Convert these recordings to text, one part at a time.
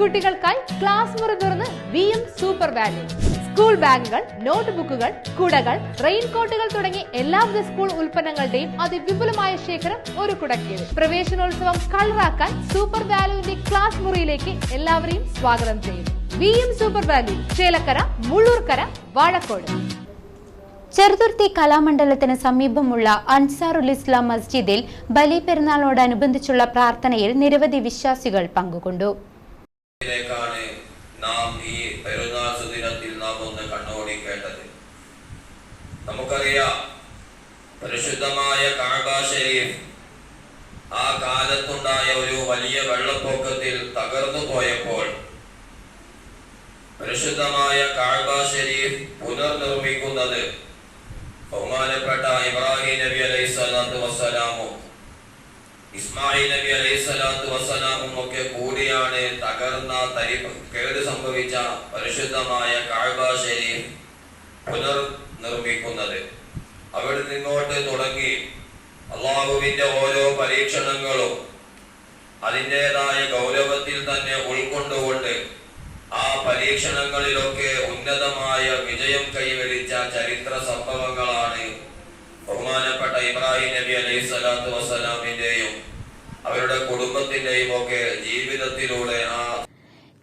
കുട്ടികൾക്കായി ക്ലാസ് മുറി തുറന്ന് V M super value school ബാഗുകൾ നോട്ട് ബുക്കുകൾ കുടകൾ റെയിൻകോട്ടുകൾ തുടങ്ങി എല്ലാവിധ സ്കൂൾ ഉൽപ്പന്നങ്ങളുടെയും അതിവിപുലമായ ശേഖരം ഒരു കുടക്കീഴിൽ. പ്രവേശനോത്സവം കളറാക്കാൻ സൂപ്പർ വാല്യൂവിന്റെ ക്ലാസ് മുറിയിലേക്ക് എല്ലാവരെയും സ്വാഗതം ചെയ്യുന്നു. V M super value Chelakkara Mullurkara Vazhakode. Cheruthuruthy കലാമണ്ഡലത്തിന് സമീപമുള്ള അൻസാറുൽ ഇസ്ലാം മസ്ജിദിൽ ബലി പെരുന്നാളോടനുബന്ധിച്ചുള്ള പ്രാർത്ഥനയിൽ നിരവധി വിശ്വാസികൾ പങ്കുകൊണ്ടു. ിലേക്കാണ് നാം ഈ പെരുന്നാൾ സുദിനത്തിൽ നാം ഒന്ന് കണ്ണോടിക്കേണ്ടത്. നമുക്കറിയാം പരിശുദ്ധമായ കാബ ഷരീഫ് ആ കാലത്തുണ്ടായ ഒരു വലിയ വെള്ളപ്പൊക്കത്തിൽ തകർന്നു പോയപ്പോൾ പരിശുദ്ധമായ കാബ ഷരീഫ് പുനർനിർമ്മിക്കുന്നത് ബഹുമാനപ്പെട്ട ഇബ്രാഹിം നബി അലൈഹി സ്വലാത്തു വസ്സലാമും ഇസ്മായിൽ നബി അലൈഹി സ്വലാത്തു വസ്സലാമും ഒക്കെ കൂടിയാണ് തകർന്ന തരി കേട് സംഭവിച്ച പരിശുദ്ധമായ കാഴ്ബ പുനർ നിർമ്മിക്കുന്നത് അവിടെ നിന്നോട്ട് തുടങ്ങി അള്ളാഹുവിന്റെ ഓരോ പരീക്ഷണങ്ങളും അതിന്റെതായ ഗൗരവത്തിൽ തന്നെ ഉൾക്കൊണ്ടുകൊണ്ട് ആ പരീക്ഷണങ്ങളിലൊക്കെ ഉന്നതമായ വിജയം കൈവരിച്ച ചരിത്ര സംഭവങ്ങളാണ് ബഹുമാനപ്പെട്ട ഇബ്രാഹിം നബി അലൈഹി സ്വലാത്തു വസ്സലാമിന്റെയും അവരുടെ കുടുംബത്തിന്റെയും ഒക്കെ ജീവിതത്തിലൂടെ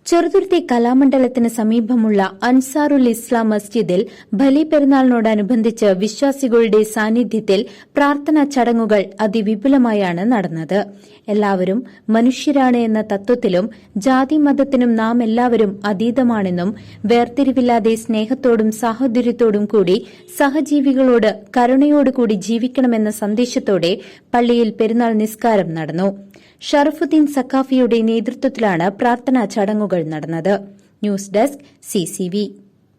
ചെറുതുരുത്തി കലാമണ്ഡലത്തിന് സമീപമുള്ള അൻസാറുൽ ഇസ്ലാം മസ്ജിദിൽ ബലി പെരുന്നാളിനോടനുബന്ധിച്ച് വിശ്വാസികളുടെ സാന്നിധ്യത്തിൽ പ്രാർത്ഥനാ ചടങ്ങുകൾ അതിവിപുലമായാണ് നടന്നത്. എല്ലാവരും മനുഷ്യരാണ് എന്ന തത്വത്തിലും ജാതി മതത്തിനും നാം എല്ലാവരും അതീതമാണെന്നും വേർതിരിവില്ലാതെ സ്നേഹത്തോടും സാഹോദര്യത്തോടും കൂടി സഹജീവികളോട് കരുണയോടുകൂടി ജീവിക്കണമെന്ന സന്ദേശത്തോടെ പള്ളിയിൽ പെരുന്നാൾ നിസ്കാരം നടന്നു. ഷറഫുദ്ദീൻ സക്കാഫിയുടെ നേതൃത്വത്തിലാണ് പ്രാർത്ഥനാ ചടങ്ങുകൾ നടന്നത്. News desk CCV